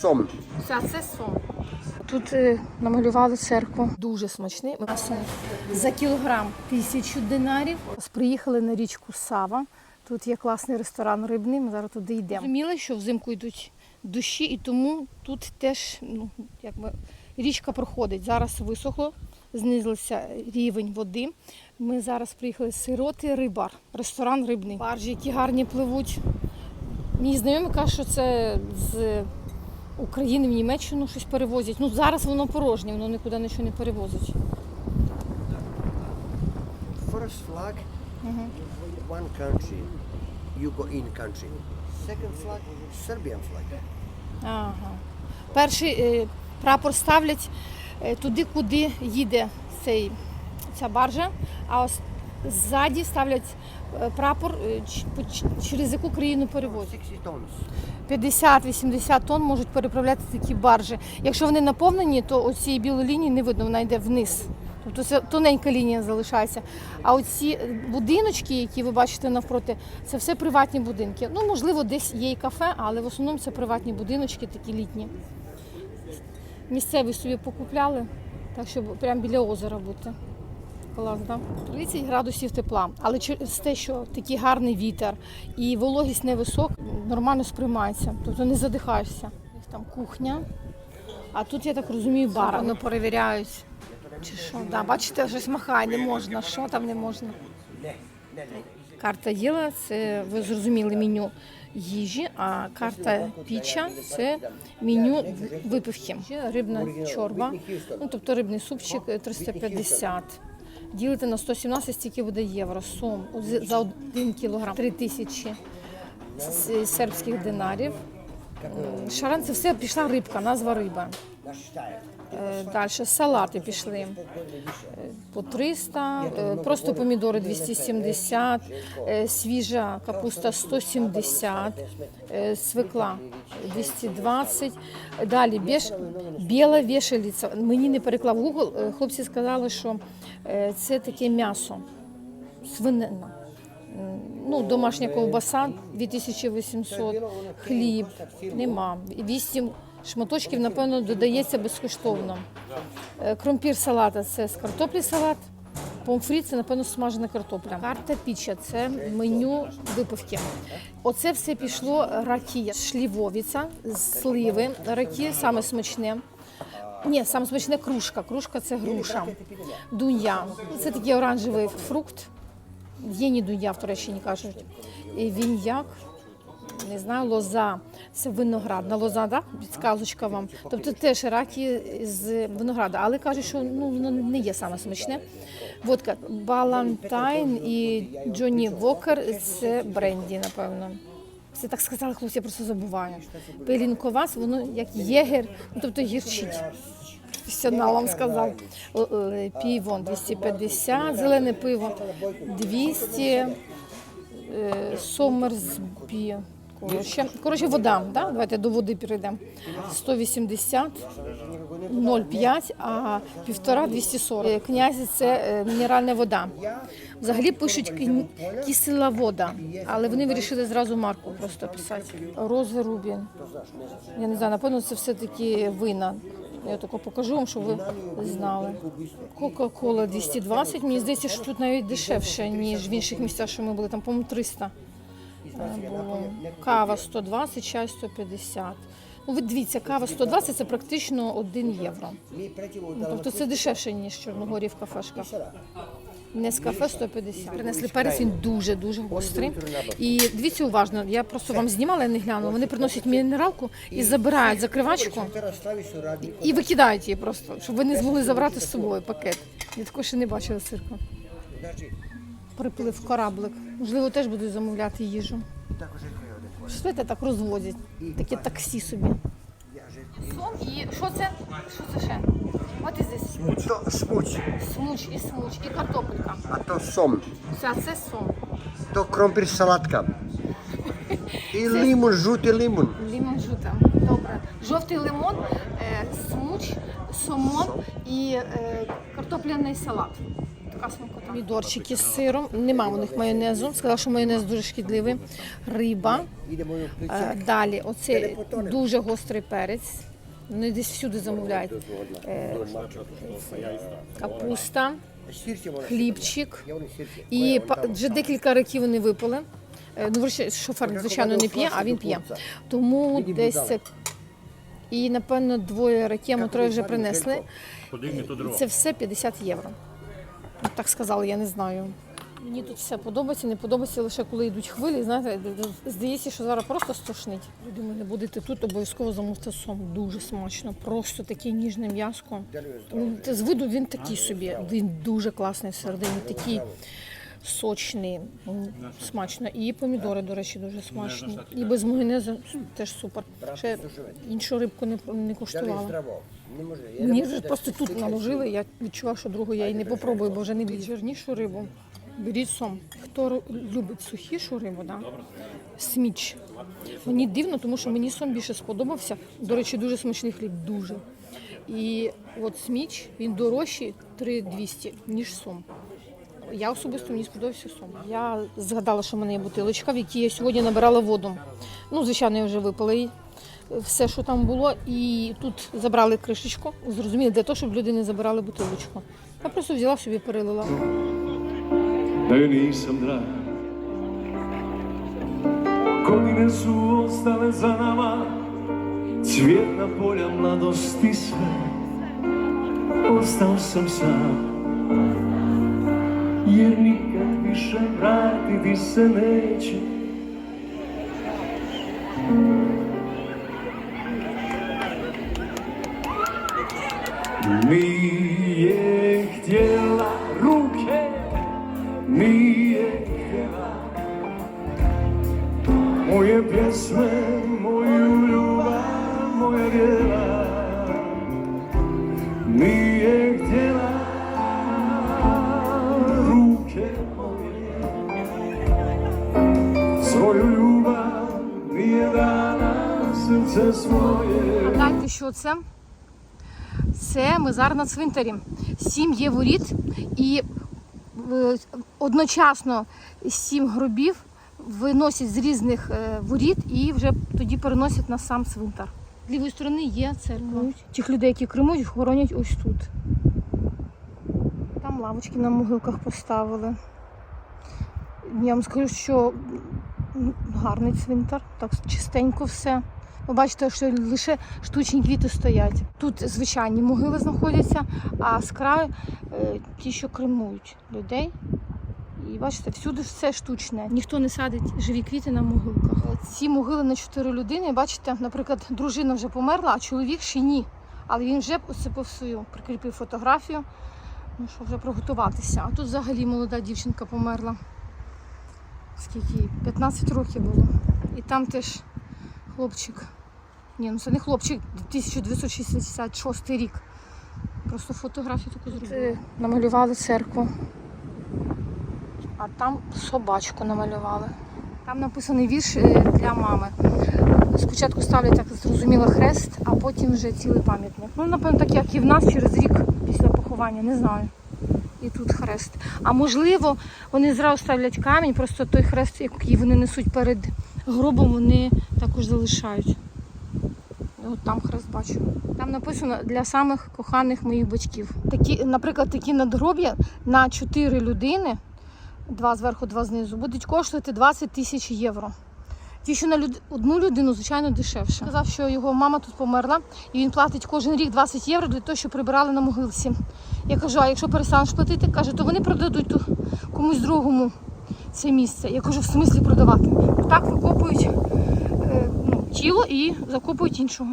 Сом. Це, це сом. Тут е, намалювали церкву. Дуже смачний. М'ясо за кілограм тисячу динарів. Приїхали на річку Сава. Тут є класний ресторан рибний. Ми зараз туди йдемо. Розуміли, що взимку йдуть дощі, і тому тут теж ну, якби, річка проходить. Зараз висохло, знизився рівень води. Ми зараз приїхали сироти рибар, ресторан рибний. Баржі, які гарні пливуть. Мій знайомий каже, що це з України в Німеччину щось перевозять. Ну зараз воно порожнє, воно нікуди нічого не перевозить. First flag, one country, you go in country. Second flag, Serbian flag. Ага. Перший е, прапор ставлять е, туди, куди їде цей, ця баржа, а ось ззаді ставлять е, прапор, е, через яку країну перевозять. 50-80 тонн можуть переправляти такі баржі. Якщо вони наповнені, то оцієї білої лінії не видно, вона йде вниз. Тобто це тоненька лінія залишається. А оці будиночки, які ви бачите навпроти, це все приватні будинки. Ну, можливо, десь є і кафе, але в основному це приватні будиночки, такі літні. Місцеві собі покупляли, так щоб прямо біля озера бути. Клас, да? 30 градусів тепла. Але через те, що такий гарний вітер і вологість невисока, нормально сприймається. Тобто не задихаєшся. Там кухня. А тут, я так розумію, бар. Воно перевіряють. Чи що? Да, бачите, щось махає, не можна. Що там не можна? Карта діла це ви зрозуміли меню їжі, а карта піча це меню випивки. Рибна чорба, ну тобто рибний супчик е, 350. Ділити на 117, стільки буде євро. Сум за один кілограм 3 тисячі сербських динарів. Шаран це все пішла рибка, назва риба. Далі салати пішли е, по 300, е, просто помідори 270, е, свіжа капуста 170, е, свекла 220. Далі біж, біла вішаліця. Мені не переклав Google, е, хлопці сказали, що е, це таке м'ясо, свинина. Ну, домашня ковбаса 2800, хліб нема. 8 шматочків, напевно, додається безкоштовно. Е, Кромпір салата це з картоплі салат. Помфрі це, напевно, смажена картопля. Карта піча це меню випивки. Оце все пішло ракія, шлівовіця, сливи, раки саме смачне. Ні, саме смачне кружка. Кружка це груша. Дунья. Це такий оранжевий фрукт. Єні дунья в Туреччині кажуть. І віньяк, не знаю, лоза. Це виноградна лоза, да? підказочка вам. Тобто теж раки з винограда. Але кажуть, що ну, воно не є саме смачне. Водка Балантайн і Джонні Вокер це бренді, напевно. Це так сказали хлопці, я просто забуваю. Пелінковас, воно як єгер, ну тобто гірчить. Професіонал вам сказав. Л- л- Піво 250, зелене пиво 200, е, Сомерсбі. Коротше, коротше, вода, да? давайте до води перейдемо. 180, 0,5, а півтора 240. Е, Князі це е, мінеральна вода. Взагалі пишуть кисела вода, але вони вирішили зразу марку просто писати. Рози Рубін. Я не знаю, напевно, це все-таки вина. Я тільки покажу вам, щоб ви знали. Кока-кола 220. Мені здається, що тут навіть дешевше, ніж в інших місцях, що ми були. Там, по-моєму, 300 е, було. Кава 120, чай 150. Ну, ви дивіться, кава 120 це практично 1 євро. Ну, Тобто це дешевше, ніж в Чорногорі в кафешках. Не з кафе 150. Принесли перець, він дуже-дуже гострий. І дивіться уважно, я просто вам знімала, я не глянула. Вони приносять мінералку і забирають закривачку і викидають її просто, щоб ви не змогли забрати з собою пакет. Я такого ще не бачила цирку. Приплив кораблик. Можливо, теж будуть замовляти їжу. Що це так розвозять? Таке таксі собі. Сом і що це? Що це ще? What is this? To smuć, Смуч і смуч, і картопелька. a to som. Це, це сом. To krompir salatka. I limun, żółty limun. Лімон жута. Добре. Жовтий лимон, е, смуч, сомон і е, картопляний салат. Така смакота. Помідорчики з сиром. Нема у них майонезу. Сказала, що майонез дуже шкідливий. Риба. Е. Далі, оце дуже гострий перець. Вони десь всюди замовляють. Е, Капуста, хлібчик. І вже декілька років вони випили. Е, Ну, шофер, звичайно, не п'є, а він п'є. Тому десь. І, напевно, двоє раків, а троє вже принесли. Це все 50 євро. Так сказали, я не знаю. Мені тут все подобається, не подобається лише коли йдуть хвилі. Знаєте, здається, що зараз просто стошнить. Ви думаю, не будете тут, обов'язково замовте сом. Дуже смачно, просто таке ніжне м'яско. Ну, з виду він такий собі. Він дуже класний всередині, такий сочний, смачно. І помідори, до речі, дуже смачні. І без майонезу теж супер. Ще іншу рибку не, не куштувала. Može. Ja ne Мені вже просто тут наложили, я відчуваю, що другу я і не попробую, бо вже не вліз. Жирнішу рибу. Беріть сом. Хто любить сухішу рибу, да? сміч. Мені дивно, тому що мені сом більше сподобався. До речі, дуже смачний хліб, дуже. І от сміч, він дорожчий 3200, ніж сом. Я особисто мені сподобався сом. Я згадала, що в мене є бутилочка, в якій я сьогодні набирала воду. Ну, звичайно, я вже випила її. Все, що там було, і тут забрали кришечку. Зрозуміли, для того, щоб люди не забирали бутилочку. Я просто взяла собі перелила. da joj nisam drag Godine su ostale za nama Cvjetna polja mladosti sve Ostao sam sam Jer nikad više vratiti se Nije htjela ruke nije htjela Moje pjesme, moju ljubav, moja djela Nije htjela ruke moje Svoju ljubav nije dala srce svoje Гляньте, що це? Це ми зараз на цвинтарі. Сім є воріт і е, одночасно сім гробів виносять з різних е, воріт і вже тоді переносять на сам цвинтар. З лівої сторони є церква. Тих людей, які кремують, хоронять ось тут. Там лавочки на могилках поставили. Я вам скажу, що гарний цвинтар, так чистенько все. Ви бачите, що лише штучні квіти стоять. Тут звичайні могили знаходяться, а з краю е, ті, що кремують людей. І бачите, всюди все штучне. Ніхто не садить живі квіти на могилках. Ці могили на чотири людини. Бачите, наприклад, дружина вже померла, а чоловік ще ні. Але він вже посипав свою, прикріпив фотографію. Ну що вже приготуватися. А тут взагалі молода дівчинка померла. Скільки? їй? 15 років було. І там теж хлопчик. Ні, ну це не хлопчик, 1966 рік. Просто фотографію таку зробили. Намалювали церкву. А там собачку намалювали. Там написаний вірш е, для мами. Спочатку ставлять так зрозуміло хрест, а потім вже цілий пам'ятник. Ну, напевно, так як і в нас через рік після поховання, не знаю. І тут хрест. А можливо, вони зразу ставлять камінь, просто той хрест, який вони несуть перед гробом, вони також залишають. От там хрест бачу. Там написано для самих коханих моїх батьків. Такі, наприклад, такі надгроб'я на 4 людини, два зверху, два знизу, будуть коштувати 20 тисяч євро. Ті, що на люд... одну людину, звичайно, дешевше. Сказав, що його мама тут померла, і він платить кожен рік 20 євро для того, щоб прибирали на могилці. Я кажу, а якщо перестанеш платити, каже, то вони продадуть комусь другому це місце. Я кажу, в смислі продавати. Так викопують ну, тіло і закопують іншого.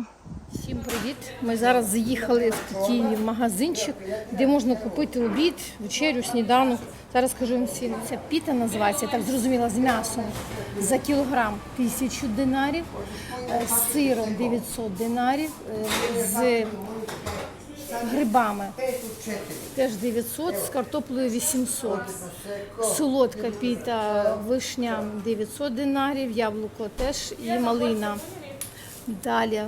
Всім привіт! Ми зараз заїхали в такий магазинчик, де можна купити обід, вечерю, сніданок. Зараз скажу вам ціну. Ця піта називається, так зрозуміла, з м'ясом. За кілограм 1000 динарів, е, з сиром 900 динарів, е, з грибами теж 900, з картоплею 800. Солодка піта, вишня 900 динарів, яблуко теж і малина. Далі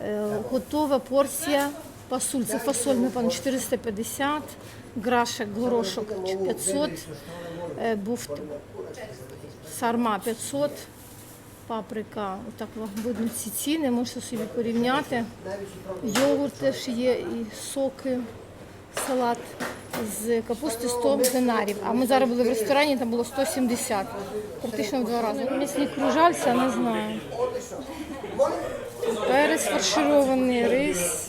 е, готова порція пасуль. Це фасоль, напевно, 450, грашек, горошок 500, е, буфт сарма 500, паприка, отак видно ці ціни, можете собі порівняти. Йогурт теж є, і соки, салат з капусти 100 динарів. А ми зараз були в ресторані, там було 170, практично в два рази. М'ясні кружальця, не знаю. Перець фарширований, рис,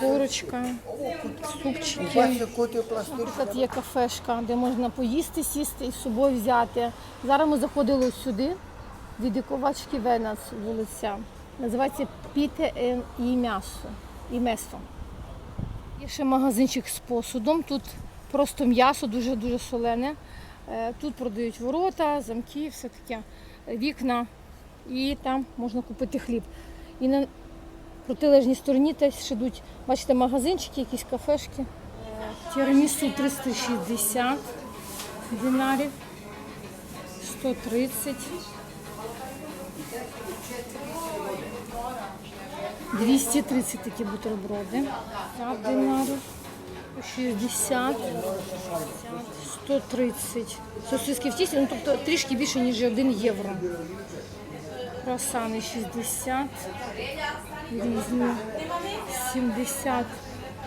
курочка, супчики. Наприклад, є кафешка, де можна поїсти, сісти і з собою взяти. Зараз ми заходили сюди, від Яковачки Венас вулиця. Називається Піте і м'ясо. І месо. Є ще магазинчик з посудом. Тут просто м'ясо дуже-дуже солене. Е, Тут продають ворота, замки, все таке, вікна. І там можна купити хліб. І на протилежній стороні теж йдуть, бачите, магазинчики, якісь кафешки. Тірамісу 360 динарів, 130, 230 такі бутерброди, 50 динарів, 60, 130. Сосиски в тісті, ну тобто трішки більше, ніж 1 євро. Круасани 60, різні 70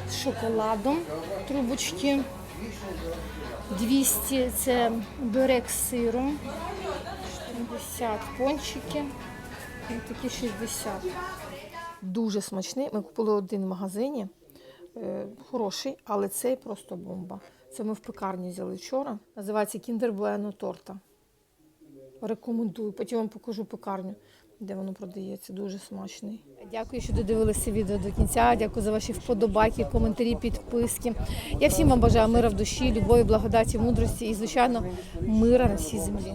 з шоколадом трубочки. 200 це бюрек з сиром. 70 пончики. І такі 60. Дуже смачний. Ми купили один в магазині. Е, Хороший, але цей просто бомба. Це ми в пекарні взяли вчора. Називається Kinder Bueno торта. Рекомендую. Потім вам покажу пекарню, де воно продається. Дуже смачний. Дякую, що додивилися відео до кінця. Дякую за ваші вподобайки, коментарі, підписки. Я всім вам бажаю мира в душі, любові, благодаті, мудрості і, звичайно, мира на всій землі.